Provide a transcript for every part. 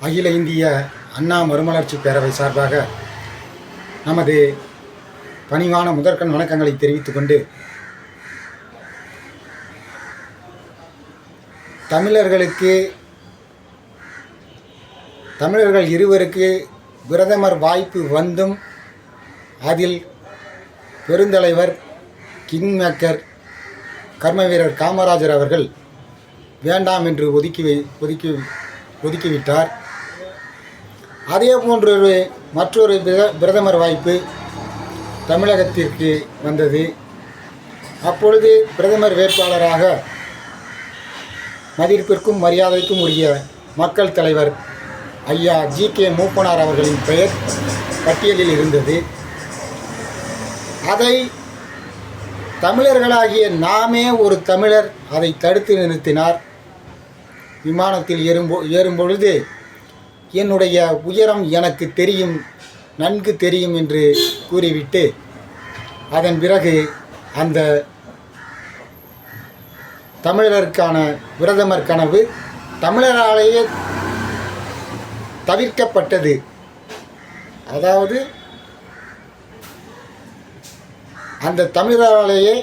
அகில இந்திய அண்ணா மறுமலர்ச்சி பேரவை சார்பாக நமது பணிவான முதற்கண் வணக்கங்களை தெரிவித்துக் கொண்டு தமிழர்களுக்கு தமிழர்கள் இருவருக்கு பிரதமர் வாய்ப்பு வந்தும் அதில் பெருந்தலைவர் கிங் மேக்கர் கர்ம வீரர் காமராஜர் அவர்கள் வேண்டாம் என்று ஒதுக்கி வை ஒதுக்கி ஒதுக்கிவிட்டார் அதே போன்றொரு மற்றொரு பிர- பிரதமர் வாய்ப்பு தமிழகத்திற்கு வந்தது. அப்பொழுது பிரதமர் வேட்பாளராக மதிப்பிற்கும் மரியாதைக்கும் உரிய மக்கள் தலைவர் ஐயா ஜி கே மூப்பனார் அவர்களின் பெயர் பட்டியலில் இருந்தது. அதை தமிழர்களாகிய நாமே ஒரு தமிழர் அதை தடுத்து நிறுத்தினார். விமானத்தில் ஏறும்போ ஏறும்பொழுது என்னுடைய உயரம் எனக்கு தெரியும் நன்கு தெரியும் என்று கூறிவிட்டு அதன் பிறகு அந்த தமிழருக்கான பிரதமர் கனவு தமிழராலேயே தவிர்க்கப்பட்டது. அதாவது அந்த தமிழராலேயே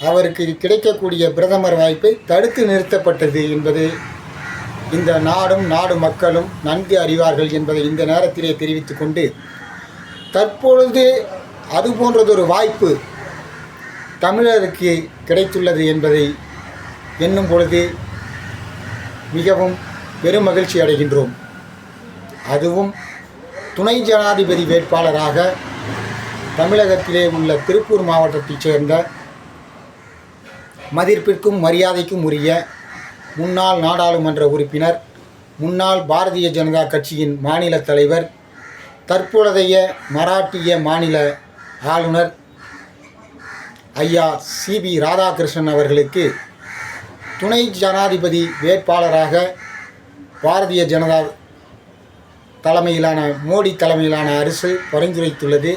அவருக்கு கிடைக்கக்கூடிய பிரதமர் வாய்ப்பை தடுத்து நிறுத்தப்பட்டது என்பது இந்த நாடும் நாடு மக்களும் நன்கு அறிவார்கள் என்பதை இந்த நேரத்திலே தெரிவித்து கொண்டு தற்பொழுது அது போன்றதொரு வாய்ப்பு தமிழருக்கு கிடைத்துள்ளது என்பதை எண்ணும் பொழுது மிகவும் பெருமகிழ்ச்சி அடைகின்றோம். அதுவும் துணை ஜனாதிபதி வேட்பாளராக தமிழகத்திலே உள்ள திருப்பூர் மாவட்டத்தைச் சேர்ந்த மதிப்பிற்கும் மரியாதைக்கும் உரிய முன்னாள் நாடாளுமன்ற உறுப்பினர் முன்னாள் பாரதிய ஜனதா கட்சியின் மாநில தலைவர் தற்பொழுதைய மராட்டிய மாநில ஆளுநர் ஐயா சிபி ராதாகிருஷ்ணன் அவர்களுக்கு துணை ஜனாதிபதி வேட்பாளராக பாரதிய ஜனதா தலைமையிலான மோடி தலைமையிலான அரசு பரிந்துரைத்துள்ளது.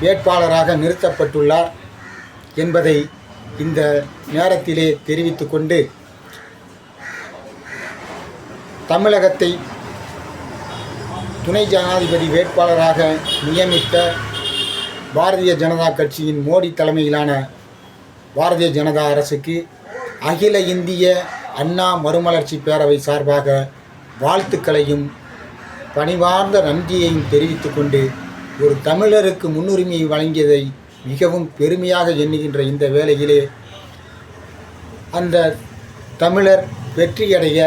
வேட்பாளராக நிறுத்தப்பட்டுள்ளார் என்பதை இந்த நேரத்திலே தெரிவித்துக்கொண்டு தமிழகத்தை துணை ஜனாதிபதி வேட்பாளராக நியமித்த பாரதிய ஜனதா கட்சியின் மோடி தலைமையிலான பாரதிய ஜனதா அரசுக்கு அகில இந்திய அண்ணா மறுமலர்ச்சி பேரவை சார்பாக வாழ்த்துக்களையும் பணிவார்ந்த நன்றியையும் தெரிவித்து கொண்டு ஒரு தமிழருக்கு முன்னுரிமை வழங்கியதை மிகவும் பெருமையாக எண்ணுகின்ற இந்த வேளையிலே அந்த தமிழர் வெற்றியடைய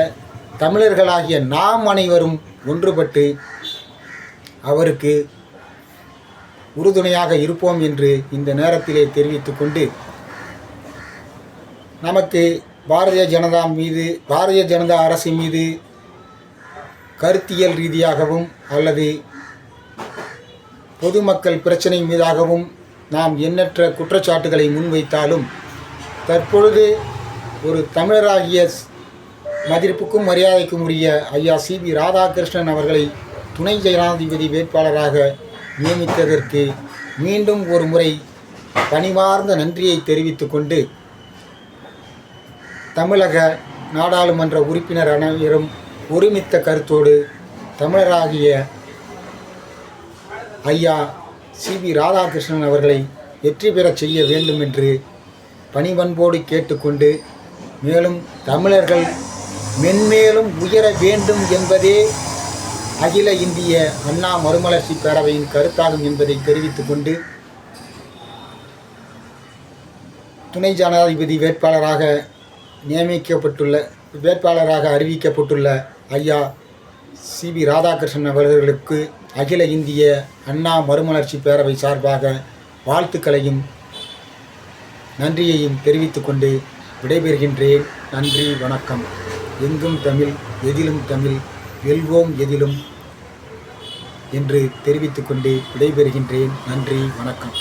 தமிழர்களாகிய நாம் அனைவரும் ஒன்றுபட்டு அவருக்கு உறுதுணையாக இருப்போம் என்று இந்த நேரத்திலே தெரிவித்து கொண்டு நமக்கு பாரதிய ஜனதா மீது பாரதிய ஜனதா அரசு மீது கருத்தியல் ரீதியாகவும் அல்லது பொதுமக்கள் பிரச்சனை மீதாகவும் நாம் எண்ணற்ற குற்றச்சாட்டுகளை முன்வைத்தாலும் தற்பொழுது ஒரு தமிழராகிய ஸ்- மதிப்புக்கும் மரியாதைக்கும் உரிய ஐயா சிபி ராதாகிருஷ்ணன் அவர்களை துணை ஜனாதிபதி வேட்பாளராக நியமித்ததற்கு மீண்டும் ஒரு முறை பணிவார்ந்த நன்றியை தெரிவித்துக்கொண்டு தமிழக நாடாளுமன்ற உறுப்பினர் அனைவரும் ஒருமித்த கருத்தோடு தமிழராகிய ஐயா சிபி ராதாகிருஷ்ணன் அவர்களை வெற்றி பெறச் செய்ய வேண்டும் என்று பணிவன்போடு கேட்டுக்கொண்டு மேலும் தமிழர்கள் மென்மேலும் உயர வேண்டும் என்பதே அகில இந்திய அண்ணா மறுமலர்ச்சி பேரவையின் கருத்தாகும் என்பதை தெரிவித்துக் கொண்டு துணை ஜனாதிபதி வேட்பாளராக நியமிக்கப்பட்டுள்ள வேட்பாளராக அறிவிக்கப்பட்டுள்ள ஐயா சிபி ராதாகிருஷ்ணன் அவர்களுக்கு அகில இந்திய அண்ணா மறுமலர்ச்சி பேரவை சார்பாக வாழ்த்துக்களையும் நன்றியையும் தெரிவித்துக்கொண்டு விடைபெறுகின்றேன். நன்றி வணக்கம். எங்கும் தமிழ் எதிலும் தமிழ் வெல்வோம் எதிலும் என்று தெரிவித்துக்கொண்டே விடைபெறுகின்றேன். நன்றி வணக்கம்.